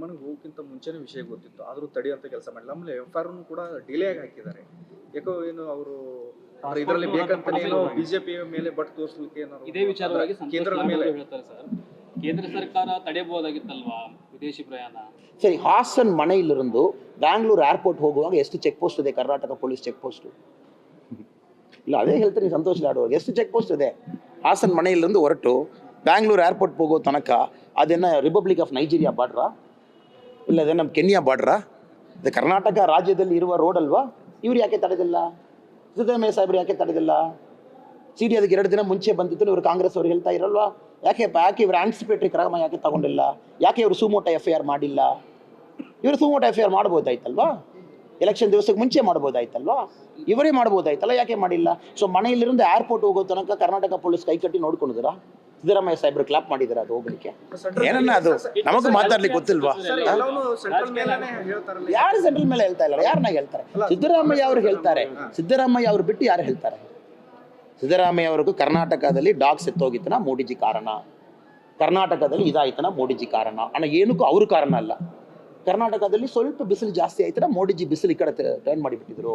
ಅಭಿಮಾನಿಗೆ ಹೋಗಕ್ಕಿಂತ ಮುಂಚೆನೇ ವಿಷಯ ಗೊತ್ತಿತ್ತು. ಆದರೂ ಅಂತ ಕೆಲಸ ಮಾಡಿಲ್ಲ ಆಮೇಲೆ ಎಫ್ ಆರ್ ಕೂಡ ಡಿಲೇ ಆಗಿ ಹಾಕಿದ್ದಾರೆ. ಯಾಕೋ ಏನು ಅವರು ಇದರಲ್ಲಿ ಬೇಕಂತಾನೆ ಬಿಜೆಪಿ ಮೇಲೆ ಬಟ್ ತೋರಿಸಲಿಕ್ಕೆ ಇದೇ ವಿಚಾರವಾಗಿ ಕೇಂದ್ರ ಮೇಲೆ. ಹೇಳ್ತಾರೆ ಸರ್. ಕೇಂದ್ರ ಸರ್ಕಾರ ತಡೆಯಬಹುದಾಗಿತ್ತಲ್ವಾ ವಿದೇಶಿ ಪ್ರಯಾಣ? ಸರಿ ಹಾಸನ್ ಮನೆಯಲ್ಲಿರಂದು ಬ್ಯಾಂಗ್ಳೂರ್ ಏರ್ಪೋರ್ಟ್ ಹೋಗುವಾಗ ಎಷ್ಟು ಚೆಕ್ ಪೋಸ್ಟ್ ಇದೆ? ಕರ್ನಾಟಕ ಪೊಲೀಸ್ ಚೆಕ್ ಪೋಸ್ಟ್ ಇಲ್ಲ ಅದೇ ಹೇಳ್ತೀನಿ ಸಂತೋಷ ಆಡುವಾಗ ಎಷ್ಟು ಚೆಕ್ ಪೋಸ್ಟ್ ಇದೆ? ಹಾಸನ್ ಮನೆಯಲ್ಲಿಂದು ಹೊರಟು ಬ್ಯಾಂಗ್ಳೂರ್ ಏರ್ಪೋರ್ಟ್ ಹೋಗೋ ತನಕ ಅದೇನ ರಿಪಬ್ಲಿಕ್ ಆಫ್ ನೈಜೀರಿಯಾ ಬಾಡ್ರಾ ಇಲ್ಲ ಅದೇ ನಮ್ಮ ಕೆನ್ಯಾ ಬಾರ್ಡ್ರಾ ಇದು ಕರ್ನಾಟಕ ರಾಜ್ಯದಲ್ಲಿ ಇರುವ ರೋಡ್ ಅಲ್ವಾ ಇವ್ರು ಯಾಕೆ ತಡೆದಿಲ್ಲ ಸಿದ್ದರಾಮಯ್ಯ ಸಾಹೇಬ್ರು ಯಾಕೆ ತಡೆದಿಲ್ಲ ಸಿ ಡಿ ಅದಕ್ಕೆ ಎರಡು ದಿನ ಮುಂಚೆ ಬಂದಿತ್ತು ಇವರು ಕಾಂಗ್ರೆಸ್ ಅವ್ರು ಹೇಳ್ತಾ ಇರಲ್ವಾ ಯಾಕೆ ಯಾಕೆ ಇವರು ಆಂಟಿಸಿಪೇಟರಿ ಕ್ರಮ ಯಾಕೆ ತಗೊಂಡಿಲ್ಲ ಯಾಕೆ ಇವರು ಸುಮೋಟ ಎಫ್ ಐ ಆರ್ ಮಾಡಿಲ್ಲ ಇವರು ಸುಮೋಟ ಎಫ್ ಐ ಆರ್ ಮಾಡ್ಬೋದಾಯ್ತಲ್ವಾ ಎಲೆಕ್ಷನ್ ದಿವಸಕ್ಕೆ ಮುಂಚೆ ಮಾಡ್ಬೋದಾಯ್ತಲ್ವಾ? ಇವರೇ ಮಾಡ್ಬೋದಾಯ್ತಲ್ಲ ಯಾಕೆ ಮಾಡಿಲ್ಲ? ಸೊ ಮನೆಯಲ್ಲಿಂದ ಏರ್ಪೋರ್ಟ್ ಹೋಗೋ ತನಕ ಕರ್ನಾಟಕ ಪೊಲೀಸ್ ಕೈ ಕಟ್ಟಿ ನೋಡ್ಕೊಂಡಿದ್ರ ಸಿದ್ದರಾಮಯ್ಯ ಸಾಹೇಬ್ರು ಕ್ಲಾಪ್ ಮಾಡಿದಾರ ಅದು ಹೋಗ್ಲಿಕ್ಕೆ? ಏನನ್ನ ಅದು? ನಮಗೂ ಮಾತಾಡ್ಲಿಕ್ಕೆ ಗೊತ್ತಿಲ್ವಾ? ಯಾರು ಸೆಂಟ್ರಲ್ ಮೇಲೆ ಹೇಳ್ತಾ ಇಲ್ಲ ಯಾರನ್ನ ಹೇಳ್ತಾರೆ? ಸಿದ್ದರಾಮಯ್ಯ ಅವ್ರು ಹೇಳ್ತಾರೆ. ಸಿದ್ದರಾಮಯ್ಯ ಅವ್ರು ಬಿಟ್ಟು ಯಾರು ಹೇಳ್ತಾರೆ? ಸಿದ್ದರಾಮಯ್ಯ ಅವ್ರಿಗೂ ಕರ್ನಾಟಕದಲ್ಲಿ ಡಾಗ್ ಎತ್ತೋಗಿತ್ತನ ಮೋಡಿಜಿ ಕಾರಣ. ಕರ್ನಾಟಕದಲ್ಲಿ ಇದಾಯ್ತನ ಮೋಡಿಜಿ ಕಾರಣ. ಅಣ್ಣ ಏನಕ್ಕೂ ಅವರು ಕಾರಣ ಅಲ್ಲ. ಕರ್ನಾಟಕದಲ್ಲಿ ಸ್ವಲ್ಪ ಬಿಸಿಲು ಜಾಸ್ತಿ ಆಯ್ತರ ಮೋಡಿಜಿ ಬಿಸಿಲು ಈ ಕಡೆ ಟರ್ನ್ ಮಾಡಿಬಿಟ್ಟಿದ್ರು.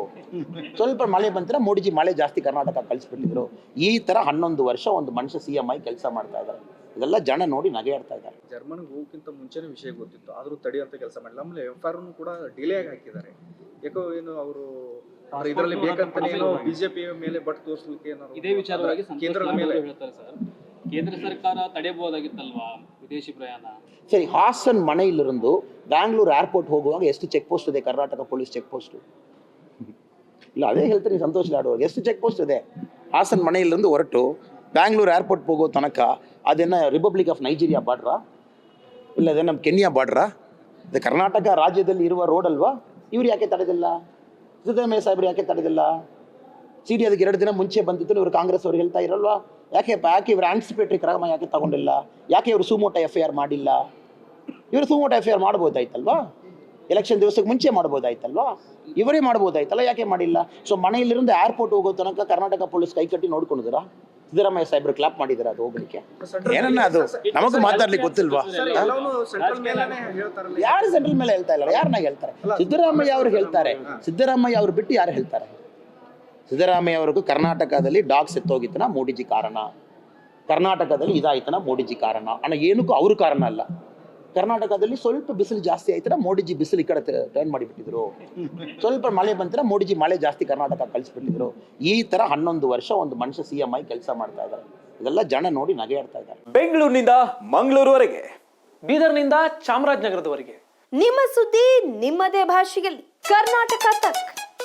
ಸ್ವಲ್ಪ ಮಳೆ ಬಂತರ ಮೋಡಿಜಿ ಮಳೆ ಜಾಸ್ತಿ ಕರ್ನಾಟಕ ಕಳಿಸ್ಬಿಟ್ಟಿದ್ರು. ಈ ತರ ಹನ್ನೊಂದು ವರ್ಷ ಒಂದು ಮನುಷ್ಯ ಸಿ ಎಂ ಆಗಿ ಕೆಲಸ ಮಾಡ್ತಾ ಇದ್ದಾರೆ ಇದೆಲ್ಲ ಜನ ನೋಡಿ ನಗೆಯಾಡ್ತಾ ಇದ್ದಾರೆ ಜರ್ಮನಿಗೆ ಹೋಗೋಕ್ಕಿಂತ ಮುಂಚೆನೇ ವಿಷಯ ಗೊತ್ತಿತ್ತು. ಆದರೂ ತಡಿ ಅಂತ ಕೆಲಸ ಮಾಡಿಲ್ಲ. ಆಮೇಲೆ ಎಫ್ ಆರ್ ಕೂಡ ಡಿಲೇ ಆಗಿ ಹಾಕಿದ್ದಾರೆ. ಯಾಕೋ ಏನು ಅವರು ಇದರಲ್ಲಿ ಬೇಕಂತಾನೆ ಏನೋ ಬಿಜೆಪಿ ಮೇಲೆ ಬಟ್ ತೋರಿಸಲಿಕ್ಕೆ ಇದೇ ವಿಚಾರವಾಗಿ ಕೇಂದ್ರದ ಮೇಲೆ. ಹೇಳ್ತಾರೆ ಸರ್. ಕೇಂದ್ರ ಸರ್ಕಾರ ತಡೆಯಬಹುದಾಗಿತ್ತಲ್ವಾ? ವಿದೇಶಿ ಪ್ರಯಾಣ. ಸರಿ, ಹಾಸನ್ ಮನೆಯಲ್ಲಿருந்து ಬ್ಯಾಂಗ್ಳೂರ್ ಏರ್ಪೋರ್ಟ್ ಹೋಗುವಾಗ ಎಷ್ಟು ಚೆಕ್ ಪೋಸ್ಟ್ ಇದೆ? ಕರ್ನಾಟಕ ಪೊಲೀಸ್ ಚೆಕ್ ಪೋಸ್ಟ್ ಇಲ್ಲ, ಅದೇ ಹೇಳ್ತೀನಿ ಸಂತೋಷ್ ಲಾಡುವಾಗ ಎಷ್ಟು ಚೆಕ್ ಪೋಸ್ಟ್ ಇದೆ? ಹಾಸನ್ ಮನೆಯಲ್ಲಿருந்து ಹೊರಟು ಬ್ಯಾಂಗ್ಳೂರ್ ಏರ್ಪೋರ್ಟ್ ಹೋಗೋ ತನಕ ಅದನ್ನು ರಿಪಬ್ಲಿಕ್ ಆಫ್ ನೈಜೀರಿಯಾ ಬಾಡ್ರಾ? ಇಲ್ಲ, ಅದೇ ನಮ್ಮ ಕೆನ್ಯಾ ಬಾಡ್ರಾ? ಇದು ಕರ್ನಾಟಕ ರಾಜ್ಯದಲ್ಲಿ ಇರುವ ರೋಡ್ ಅಲ್ವಾ? ಇವ್ರು ಯಾಕೆ ತಡೆದಿಲ್ಲ? ಸಿದ್ದರಾಮಯ್ಯ ಸಾಹೇಬ್ರು ಯಾಕೆ ತಡೆದಿಲ್ಲ? ಸಿಡಿ ಅದಕ್ಕೆ ಎರಡು ದಿನ ಮುಂಚೆ ಬಂದಿತ್ತು, ಇವರು ಕಾಂಗ್ರೆಸ್ ಅವ್ರು ಹೇಳ್ತಾ ಇರಲ್ವಾ? ಯಾಕೆಪ್ಪ ಯಾಕೆ ಇವರು ಆ್ಯಂಟಿಸಿಪೇಟ್ರಿ ಕ್ರಮ ಯಾಕೆ ತಗೊಂಡಿಲ್ಲ? ಯಾಕೆ ಇವರು ಸುಮೋಟ ಎಫ್ ಐ ಆರ್ ಮಾಡಿಲ್ಲ? ಇವರು ಸುಮೋಟ ಎಫ್ ಐ ಆರ್ ಮಾಡ್ಬೋದಾಯ್ತಲ್ವಾ? ಎಲೆಕ್ಷನ್ ದಿವಸಕ್ಕೆ ಮುಂಚೆ ಮಾಡ್ಬೋದಾಯ್ತಲ್ವಾ? ಇವರೇ ಮಾಡ್ಬೋದಾಯ್ತಲ್ಲ ಯಾಕೆ ಮಾಡಿಲ್ಲ? ಸೊ ಮನೆಯಲ್ಲಿருந்து ಏರ್ಪೋರ್ಟ್ ಹೋಗೋ ತನಕ ಕರ್ನಾಟಕ ಪೊಲೀಸ್ ಕೈ ಕಟ್ಟಿ ನೋಡ್ಕೊಂಡಿದ್ರ ಸಿದ್ದರಾಮಯ್ಯ ಸಾಹೇಬ್ರು ಕ್ಲಾಪ್ ಮಾಡಿದಾರೆ ಅದು ಹೋಗ್ಲಿಕ್ಕೆ? ಏನನ್ನ ಅದು? ನಮಗೂ ಮಾತಾಡ್ಲಿಕ್ಕೆ ಗೊತ್ತಿಲ್ವಾ? ಯಾರು ಸೆಂಟ್ರಲ್ ಮೇಲೆ ಹೇಳ್ತಾ ಇಲ್ಲ ಯಾರನ್ನ ಹೇಳ್ತಾರೆ? ಸಿದ್ದರಾಮಯ್ಯ ಅವ್ರು ಹೇಳ್ತಾರೆ. ಸಿದ್ದರಾಮಯ್ಯ ಅವ್ರು ಬಿಟ್ಟು ಯಾರು ಹೇಳ್ತಾರೆ? ಸಿದ್ದರಾಮಯ್ಯ ಅವರಿಗೂ ಕರ್ನಾಟಕದಲ್ಲಿ ಡಾಗ್ ಸೆತ್ತೋಗಿತ್ತನ ಮೋಡಿಜಿ ಕಾರಣ. ಕರ್ನಾಟಕದಲ್ಲಿ ಇದಾಯ್ತನ ಮೋಡಿಜಿ ಕಾರಣ. ಅಣ್ಣ ಏನಕ್ಕೂ ಅವ್ರ ಕಾರಣ ಅಲ್ಲ. ಕರ್ನಾಟಕದಲ್ಲಿ ಸ್ವಲ್ಪ ಬಿಸಿಲು ಜಾಸ್ತಿ ಆಯ್ತನ ಮೋಡಿಜಿ ಬಿಸಿಲು ಈ ಕಡೆ ಟರ್ನ್ ಮಾಡಿಬಿಟ್ಟಿದ್ರು. ಸ್ವಲ್ಪ ಮಳೆ ಬಂತರ ಮೋಡಿಜಿ ಮಳೆ ಜಾಸ್ತಿ ಕರ್ನಾಟಕ ಕಳಿಸ್ಬಿಟ್ಟಿದ್ರು. ಈ ತರ ಹನ್ನೊಂದು ವರ್ಷ ಒಂದು ಮನುಷ್ಯ ಸಿ ಎಂ ಆಗಿ ಕೆಲಸ ಮಾಡ್ತಾ ಇದ್ದಾರೆ ಇದೆಲ್ಲ ಜನ ನೋಡಿ ನಗೆಯಾಡ್ತಾ ಇದ್ದಾರೆ ಬೆಂಗಳೂರಿನಿಂದ ಮಂಗಳೂರುವರೆಗೆ ಬೀದರ್ನಿಂದ ಚಾಮರಾಜನಗರದವರೆಗೆ. ನಿಮ್ಮ ಸುದ್ದಿ ನಿಮ್ಮದೇ ಭಾಷೆಯಲ್ಲಿ. ಕರ್ನಾಟಕ ತಕ್.